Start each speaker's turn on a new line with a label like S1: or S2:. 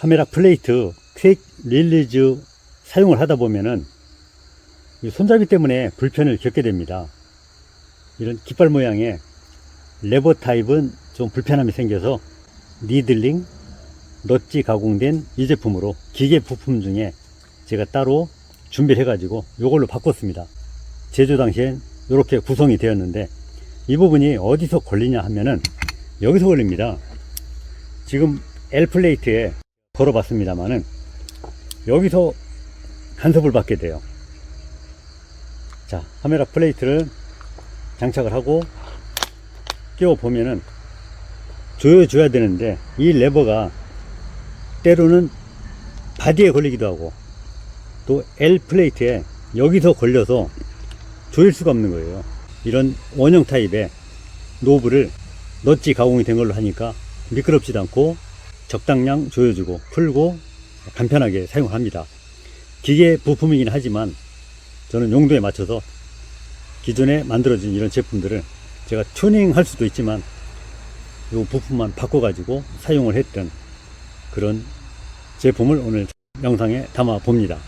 S1: 카메라 플레이트 퀵 릴리즈 사용을 하다 보면은 이 손잡이 때문에 불편을 겪게 됩니다. 이런 깃발 모양의 레버 타입은 좀 불편함이 생겨서 니들링, 넛지 가공된 이 제품으로 기계 부품 중에 제가 따로 준비를 해가지고 이걸로 바꿨습니다. 제조 당시엔 이렇게 구성이 되었는데 이 부분이 어디서 걸리냐 하면은 여기서 걸립니다. 지금 L 플레이트에 걸어봤습니다만은 여기서 간섭을 받게 돼요. 자, 카메라 플레이트를 장착을 하고 끼워 보면은 조여줘야 되는데 이 레버가 때로는 바디에 걸리기도 하고 또 L 플레이트에 여기서 걸려서 조일 수가 없는 거예요. 이런 원형 타입의 노브를 넛지 가공이 된 걸로 하니까 미끄럽지도 않고 적당량 조여주고 풀고 간편하게 사용을 합니다. 기계 부품이긴 하지만 저는 용도에 맞춰서 기존에 만들어진 이런 제품들을 제가 튜닝할 수도 있지만 이 부품만 바꿔가지고 사용을 했던 그런 제품을 오늘 영상에 담아 봅니다.